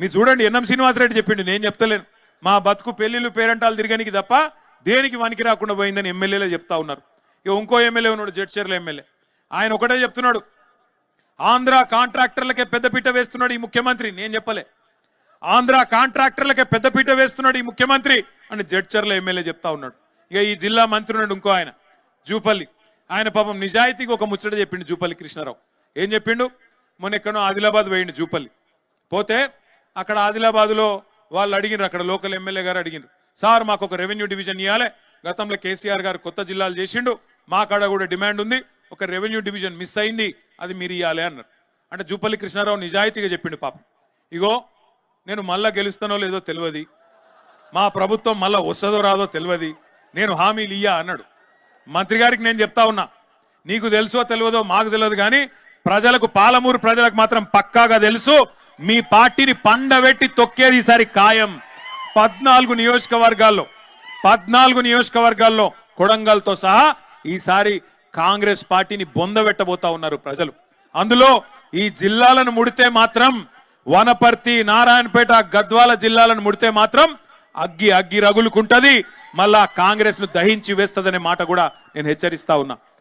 మీరు చూడండి ఎన్ఎం శ్రీనివాసరెడ్డి చెప్పిండు నేను చెప్తలేను. మా బతుకు పెళ్ళిళ్ళు పేరంటాలు తిరగనికి తప్ప దేనికి వనికి రాకుండా పోయిందని ఎమ్మెల్యేలే చెప్తా ఉన్నారు. ఇక ఇంకో ఎమ్మెల్యే ఉన్నాడు జడ్చర్ల ఎమ్మెల్యే. ఆయన ఒకటే చెప్తున్నాడు ఆంధ్ర కాంట్రాక్టర్లకే పెద్దపీట వేస్తున్నాడు ఈ ముఖ్యమంత్రి నేను చెప్పలే. ఆంధ్ర కాంట్రాక్టర్లకే పెద్దపీట వేస్తున్నాడు ఈ ముఖ్యమంత్రి అని జడ్చర్ల ఎమ్మెల్యే చెప్తా ఉన్నాడు. ఇక ఈ జిల్లా మంత్రి ఉన్నాడు ఇంకో ఆయన జూపల్లి. ఆయన పాపం నిజాయితీకి ఒక ముచ్చట చెప్పిండు జూపల్లి కృష్ణారావు. ఏం చెప్పిండు? మొన్న ఎక్కడో ఆదిలాబాద్ పోయిండు జూపల్లి. పోతే అక్కడ ఆదిలాబాద్లో వాళ్ళు అడిగినారు అక్కడ లోకల్ ఎమ్మెల్యే గారు అడిగినారు సార్ మాకు ఒక రెవెన్యూ డివిజన్ ఇవ్వాలి గతంలో కేసీఆర్ గారు కొత్త జిల్లాలు చేసిండు మా కాడ కూడా డిమాండ్ ఉంది ఒక రెవెన్యూ డివిజన్ మిస్ అయింది అది మీరు ఇవ్వాలి అన్నారు. అంటే జూపల్లి కృష్ణారావు నిజాయితీగా చెప్పిండు పాపం. ఇగో నేను మళ్ళా గెలుస్తానో లేదో తెలియదు మా ప్రభుత్వం మళ్ళా వస్తుందో రాదో తెలియదు నేను హామీలు ఇయ్యా అన్నాడు. మంత్రి గారికి నేను చెప్తా ఉన్నా నీకు తెలుసో తెలియదో మాకు తెలియదు కానీ ప్రజలకు పాలమూరు ప్రజలకు మాత్రం పక్కాగా తెలుసు. మీ పార్టీని పండబెట్టి తొక్కేది ఈసారి ఖాయం. పద్నాలుగు నియోజకవర్గాల్లో పద్నాలుగు నియోజకవర్గాల్లో కొడంగల్తో సహా ఈసారి కాంగ్రెస్ పార్టీని బొందబెట్టబోతా ఉన్నారు ప్రజలు. అందులో ఈ జిల్లాలను ముడితే మాత్రం వనపర్తి నారాయణపేట గద్వాల జిల్లాలను ముడితే మాత్రం అగ్గి అగ్గి రగులుకుంటది. మళ్ళా కాంగ్రెస్ను దహించి వేస్తుందనే మాట కూడా నేను హెచ్చరిస్తా ఉన్నా.